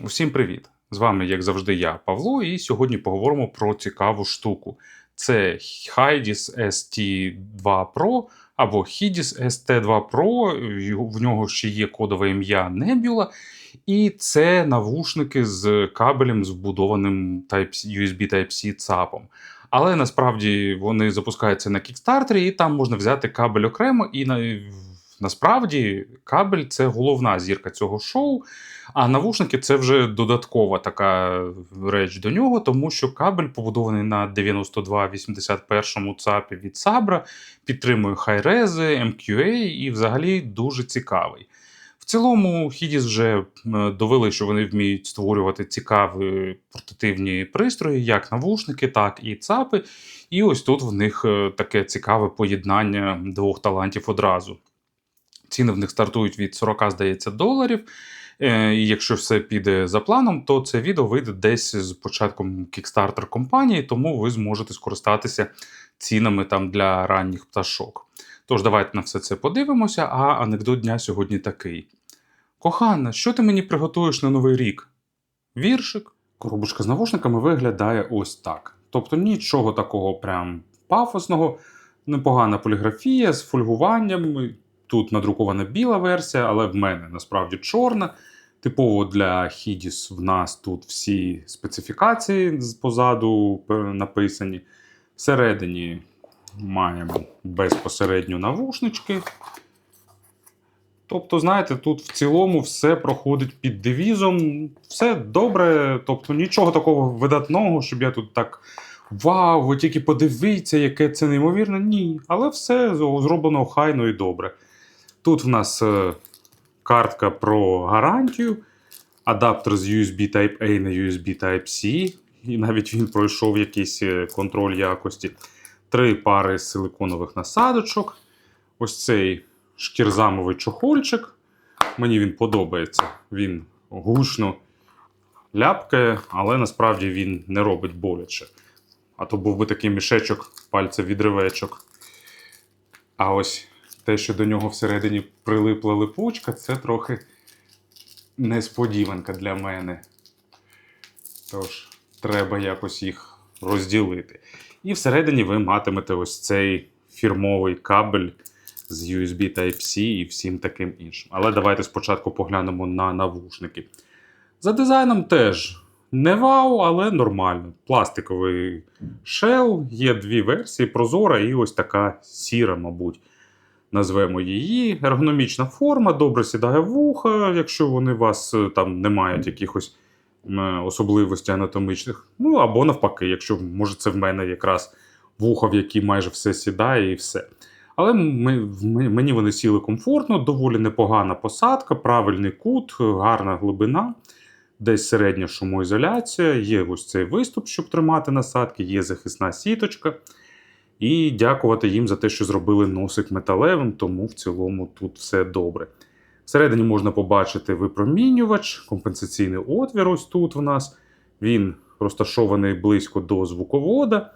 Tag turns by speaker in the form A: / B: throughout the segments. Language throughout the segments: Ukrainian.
A: Усім привіт! З вами, як завжди, я, Павло, і сьогодні поговоримо про цікаву штуку. Це Hydis ST2 Pro або Hydis ST2 Pro, в нього ще є кодове ім'я Nebula, і це навушники з кабелем, з вбудованим Type- USB Type-C ЦАПом. Але насправді вони запускаються на Kickstarter, і там можна взяти кабель окремо. І насправді кабель це головна зірка цього шоу. А навушники це вже додаткова така реч до нього, тому що кабель побудований на 9281 ЦАПі від Sabra, підтримує хайрези, MQA і взагалі дуже цікавий. В цілому, Хідіс вже довели, що вони вміють створювати цікаві портативні пристрої, як навушники, так і ЦАПи. І ось тут в них е, таке цікаве поєднання двох талантів одразу. Ціни в них стартують від 40, здається, доларів. Е, І якщо все піде за планом, то це відео вийде десь з початком Kickstarter компанії, тому ви зможете скористатися цінами там для ранніх пташок. Тож давайте на все це подивимося, а анекдот дня сьогодні такий: Кохана, що ти мені приготуєш на новий рік? Віршик. Коробочка з навушниками виглядає ось так. Тобто нічого такого прям пафосного, непогана поліграфія з фольгуванням. Тут надрукована біла версія, але в мене насправді чорна. Типово для Hidis в нас тут всі специфікації позаду е, написані. Всередині маємо безпосередньо навушнички. Тобто, знаєте, тут в цілому все проходить під девізом, все добре, тобто нічого такого видатного, щоб я тут так. Вау, ви тільки подивіться, яке це неймовірно. Ні. Але все зроблено хайно і добре. Тут в нас е, картка про гарантію, адаптер з USB Type-A на USB Type-C, і навіть він пройшов якийсь е, контроль якості. Три пари силиконових насадочок. Ось цей шкірзамовий чохольчик. Мені він подобається. Він гучно ляпкає, але насправді він не робить боляче. А то був би такий мішечок, пальця відривечок. А ось те, що до нього всередині прилипла липучка, це трохи несподіванка для мене. Тож, треба якось їх розділити. І всередині ви матимете ось цей фірмовий кабель з USB Type-C і всім таким іншим. Але давайте спочатку поглянемо на навушники. За дизайном теж не вау, але нормально. Пластиковий шел, є дві версії: прозора і ось така сіра, мабуть. Назвемо її. Ергономічна форма, добре сідає вуха, якщо вони вас е, там не мають якихось особливостей анатомічних. Ну або навпаки, якщо може це в мене якраз вуха, в які майже все сідає і все. Але ми, мені вони сіли комфортно, доволі непогана посадка, правильний кут, гарна глибина, десь середня шумоізоляція, є ось цей виступ, щоб тримати насадки, є захисна сіточка. І дякувати їм за те, що зробили носик металевим, тому в цілому тут все добре. Всередині можна побачити випромінювач, компенсаційний отвір. Ось тут в нас. Він розташований близько до звуковода.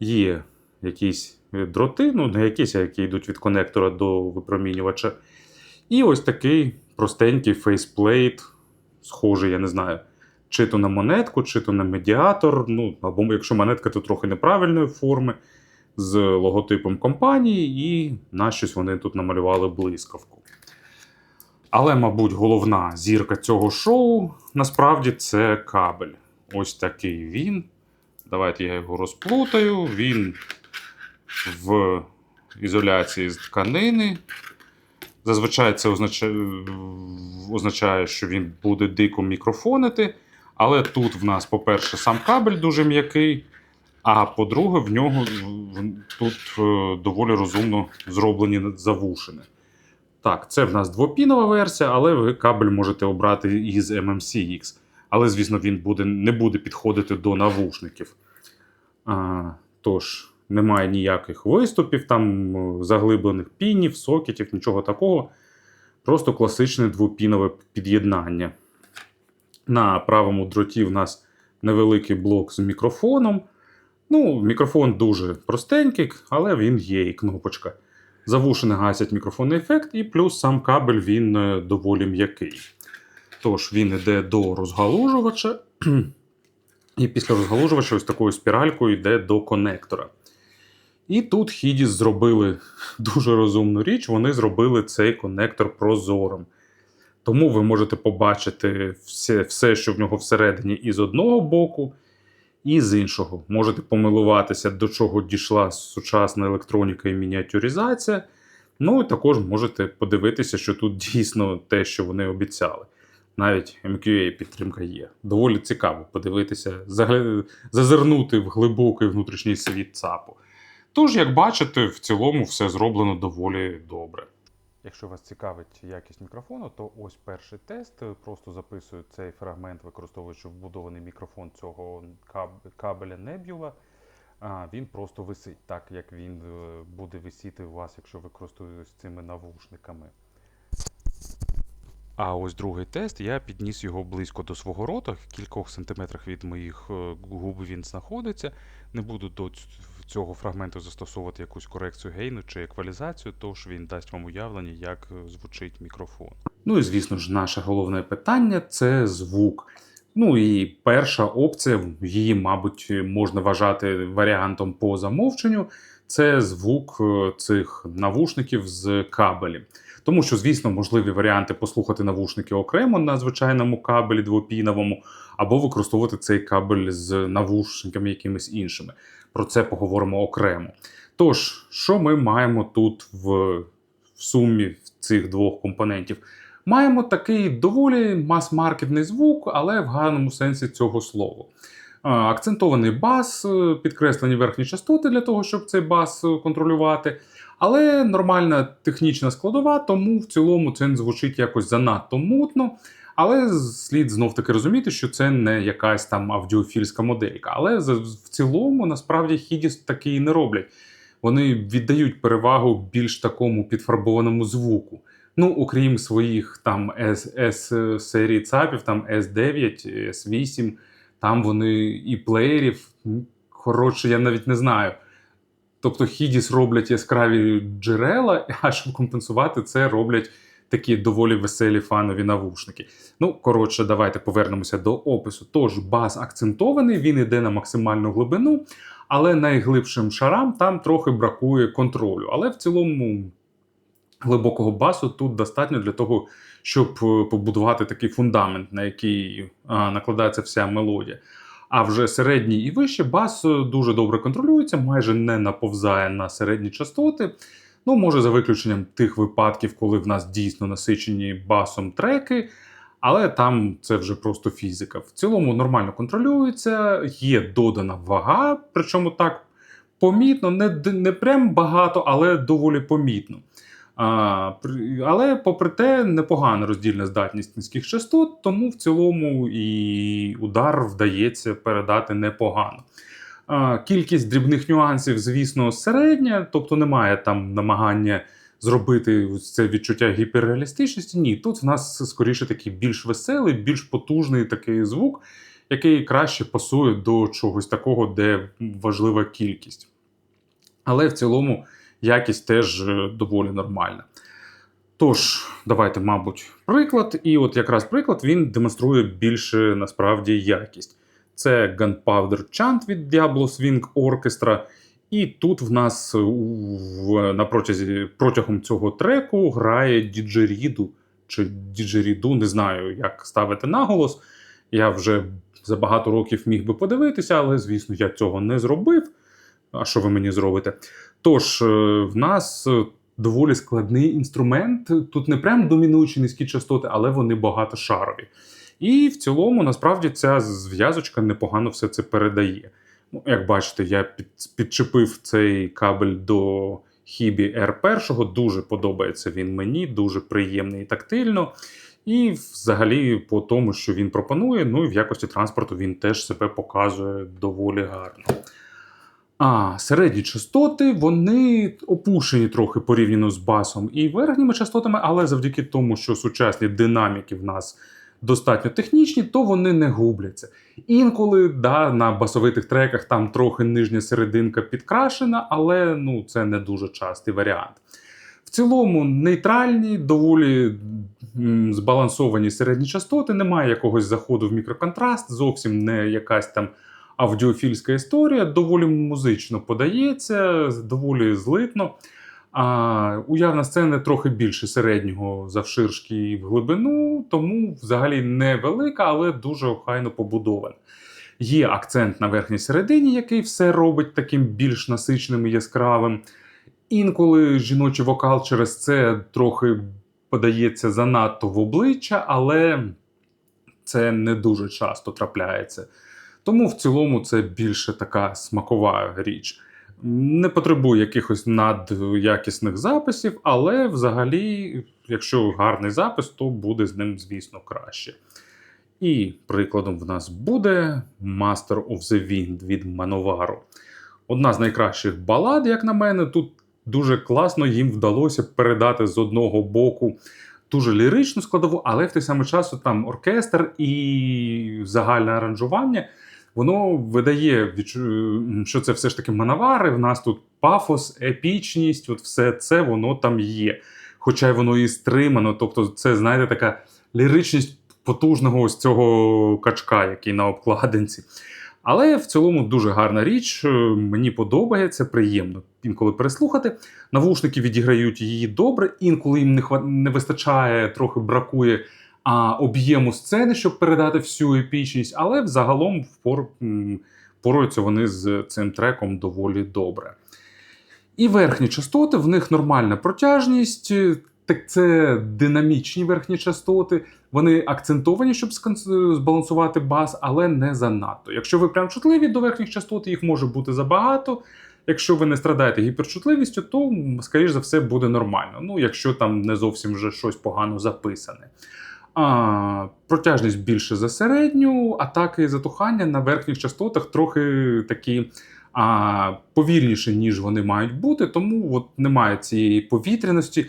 A: Є якісь е, дроти, ну не якісь, а які йдуть від конектора до випромінювача. І ось такий простенький фейсплейт, схожий, я не знаю, чи то на монетку, чи то на медіатор. Ну, або якщо монетка, то трохи неправильної форми, з логотипом компанії, і на щось вони тут намалювали блискавку. Але, мабуть, головна зірка цього шоу насправді це кабель. Ось такий він. Давайте я його розплутаю. Він в ізоляції з тканини. Зазвичай це означає, що він буде дико мікрофонити. Але тут в нас, по-перше, сам кабель дуже м'який. А по-друге, в нього тут е, доволі розумно зроблені завушини. Так, це в нас двопінова версія, але ви кабель можете обрати із MMCX. Але, звісно, він буде, не буде підходити до навушників. А, тож, немає ніяких виступів, там е, заглиблених пінів, сокетів, нічого такого. Просто класичне двопінове під'єднання. На правому дроті в нас невеликий блок з мікрофоном. Ну, мікрофон дуже простенький, але він є і кнопочка. Завушини гасять мікрофонний ефект, і плюс сам кабель він е, доволі м'який. Тож він йде до розгалужувача, і після розгалужувача ось такою спіралькою йде до конектора. І тут Хідіс зробили дуже розумну річ. Вони зробили цей конектор прозорим. Тому ви можете побачити все, все, що в нього всередині, і з одного боку, і з іншого. Можете помилуватися, до чого дійшла сучасна електроніка і мініатюризація. Ну і також можете подивитися, що тут дійсно те, що вони обіцяли. Навіть MQA підтримка є. Доволі цікаво подивитися, зазирнути в глибокий внутрішній світ ЦАПу. Тож, як бачите, в цілому все зроблено доволі добре. Якщо вас цікавить якість мікрофону, то ось перший тест. Просто записую цей фрагмент, використовуючи вбудований мікрофон цього кабеля Nebula. Він просто висить так, як він е, буде висіти у вас, якщо ви користуєтесь цими навушниками. А ось другий тест, я підніс його близько до свого рота, в кількох сантиметрах від моїх е, губ він знаходиться. Не буду до цього фрагменту застосовувати якусь корекцію гейну чи еквалізацію, тож він дасть вам уявлення, як е, звучить мікрофон. Ну і звісно ж, наше головне питання це звук. Ну і перша опція, її, мабуть, можна вважати варіантом по замовченню. Це звук е, цих навушників з кабелів. Тому що, звісно, можливі варіанти послухати навушники окремо на звичайному кабелі двопіновому, або використовувати цей кабель з навушниками якимись іншими. Про це поговоримо окремо. Тож, що ми маємо тут в, в сумі цих двох компонентів? Маємо такий доволі мас-маркетний звук, але в гарному сенсі цього слова. Акцентований бас, е, підкреслені верхні частоти для того, щоб цей бас е, контролювати. Але нормальна технічна складова, тому в цілому це звучить якось занадто мутно. Але слід знов таки розуміти, що це не якась там аудіофільська моделька. Але в цілому насправді хідіс таки і не роблять. Вони віддають перевагу більш такому підфарбованому звуку. Ну, окрім своїх там S, серії ЦАПів, там S9, S8, там вони і плеєрів. Коротше, я навіть не знаю. Тобто Хідіс роблять яскраві джерела, а щоб компенсувати це, роблять такі доволі веселі фанові навушники. Ну, коротше, давайте повернемося до опису. Тож, бас акцентований, він йде на максимальну глибину, але найглибшим шарам там трохи бракує контролю. Але в цілому глибокого басу тут достатньо для того, щоб е, побудувати такий фундамент, на який накладається вся мелодія. А вже середній і вищий бас е, дуже добре контролюється, майже не наповзає на середні частоти. Ну, може, за виключенням тих випадків, коли в нас дійсно насичені басом треки, але там це вже просто фізика. В цілому нормально контролюється, є додана вага, причому так помітно, не, не прям багато, але доволі помітно. Але, попри те, непогана роздільна здатність низьких частот, тому в цілому і удар вдається передати непогано. Кількість дрібних нюансів, звісно, середня, тобто немає там намагання зробити це відчуття гіперреалістичності. Ні, тут в нас скоріше такий більш веселий, більш потужний такий звук, який краще пасує до чогось такого, де важлива кількість. Але в цілому якість теж е, доволі нормальна. Тож, давайте, мабуть, приклад. І от якраз приклад він демонструє більше насправді якість. Це Gunpowder Chant від Diablo Swing Orchestra. І тут в нас в, на протязі, протягом цього треку грає діджеріду чи діджеріду, не знаю, як ставити наголос. Я вже за багато років міг би подивитися, але, звісно, я цього не зробив. А що ви мені зробите? Тож, е, в нас е, доволі складний інструмент. Тут не прям домінуючі низькі частоти, але вони багатошарові. І в цілому, насправді, ця зв'язочка непогано все це передає. Ну, як бачите, я під, підчепив цей кабель до Хібі R1. Дуже подобається він мені, дуже приємний і тактильно. І взагалі, по тому, що він пропонує, ну і в якості транспорту він теж себе показує доволі гарно. А середні частоти вони опущені трохи порівняно з басом і верхніми частотами, але завдяки тому, що сучасні динаміки в нас достатньо технічні, то вони не губляться. Інколи да, на басовитих треках там трохи нижня серединка підкрашена, але ну, це не дуже частий варіант. В цілому нейтральні, доволі збалансовані середні частоти, немає якогось заходу в мікроконтраст, зовсім не якась там аудіофільська історія, доволі музично подається, доволі злитно. А уявна сцена трохи більше середнього завширшки в глибину, тому взагалі невелика, але дуже охайно побудована. Є акцент на верхній середині, який все робить таким більш насиченим і яскравим. Інколи жіночий вокал через це трохи подається занадто в обличчя, але це не дуже часто трапляється. Тому в цілому це більше така смакова річ. Не потребує якихось надякісних записів, але взагалі, якщо гарний запис, то буде з ним, звісно, краще. І прикладом в нас буде Master of the Wind від Мановару. Одна з найкращих балад, як на мене, тут дуже класно їм вдалося передати з одного боку дуже ліричну складову, але в той самий час там оркестр і загальне аранжування. Воно видає, що це все ж таки мановари. В нас тут пафос, епічність, от все це воно там є. Хоча й воно і стримано. Тобто, це, знаєте, така ліричність потужного ось цього качка, який на обкладинці. Але в цілому дуже гарна річ. е, Мені подобається, приємно інколи переслухати. Навушники відіграють її добре, інколи їм не вистачає, трохи бракує а, об'єму сцени, щоб передати всю епічність, але взагалом впор... м, впораються вони з цим треком доволі добре. І верхні частоти, в них нормальна протяжність, е, так це динамічні верхні частоти. Вони акцентовані, щоб збалансувати бас, але не занадто. Якщо ви прям чутливі до верхніх частот, їх може бути забагато. Якщо ви не страдаєте гіперчутливістю, то, скоріш за все, буде нормально. Ну, якщо там не зовсім вже щось погано записане. А, протяжність більше за середню, атаки затухання на верхніх частотах трохи такі а, повільніші, ніж вони мають бути, тому от немає цієї повітряності,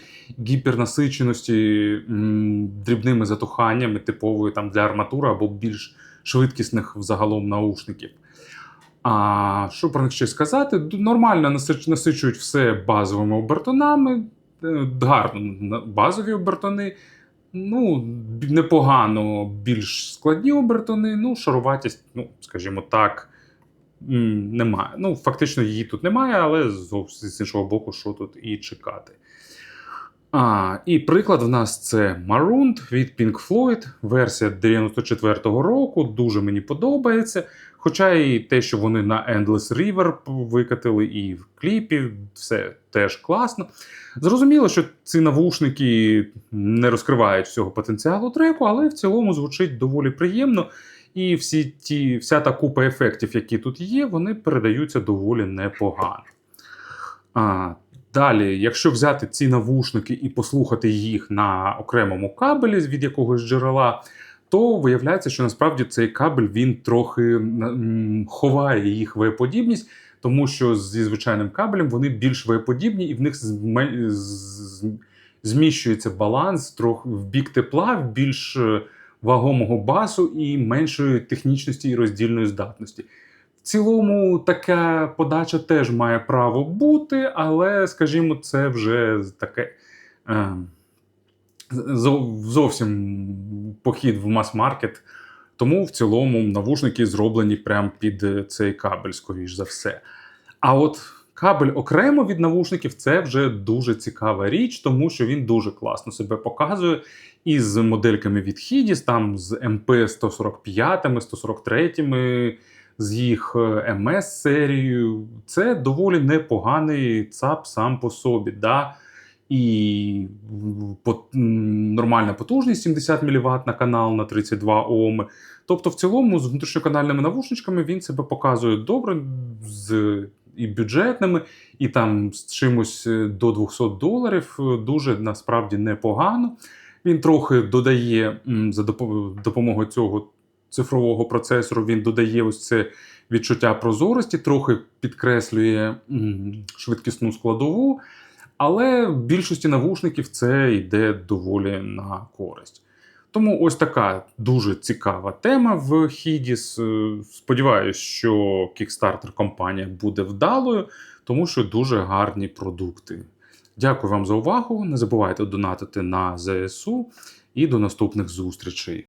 A: гіпернасиченості м, дрібними затуханнями, типової там для арматури або більш швидкісних взагалом наушників. А що про них ще сказати? Нормально насич- насичують все базовими обертонами, е, гарно базові обертони. Ну, непогано більш складні обертони, ну, шаруватість, ну, скажімо так, немає. Ну, фактично її тут немає, але з іншого боку, що тут і чекати. А, і приклад в нас це Marooned від Pink Floyd, версія 94-го року. Дуже мені подобається. Хоча і те, що вони на Endless River викатили, і в кліпі, все теж класно. Зрозуміло, що ці навушники не розкривають всього потенціалу треку, але в цілому звучить доволі приємно. І всі ті, вся та купа ефектів, які тут є, вони передаються доволі непогано. А, далі, якщо взяти ці навушники і послухати їх на окремому кабелі від якогось джерела, то виявляється, що насправді цей кабель він трохи ховає їх веєподібність, тому що зі звичайним кабелем вони більш веєподібні, і в них зміщується баланс трохи в бік тепла, в більш е, вагомого басу і меншої технічності і роздільної здатності. В цілому така подача теж має право бути, але, скажімо, це вже таке е, зо- зовсім похід в мас-маркет. Тому в цілому навушники зроблені прямо під е, цей кабель, скоріш за все. А от кабель окремо від навушників це вже дуже цікава річ, тому що він дуже класно себе показує і з модельками від Hidis, там з MP 145, 143, з їх ms серією Це доволі непоганий ЦАП сам по собі. Да? І нормальна потужність 70 мВт на канал на 32 Ом. Тобто, в цілому, з внутрішньоканальними навушничками він себе показує добре з і бюджетними, і там з чимось е, до 200 доларів. е, Дуже насправді непогано. Він трохи додає за допомогою цього цифрового процесору, він додає ось це відчуття прозорості, трохи підкреслює швидкісну складову. Але в більшості навушників це йде доволі на користь. Тому ось така дуже цікава тема в Hidis. Е, Сподіваюсь, що Kickstarter компанія буде вдалою, тому що дуже гарні продукти. Дякую вам за увагу. Не забувайте донатити на ЗСУ і до наступних зустрічей.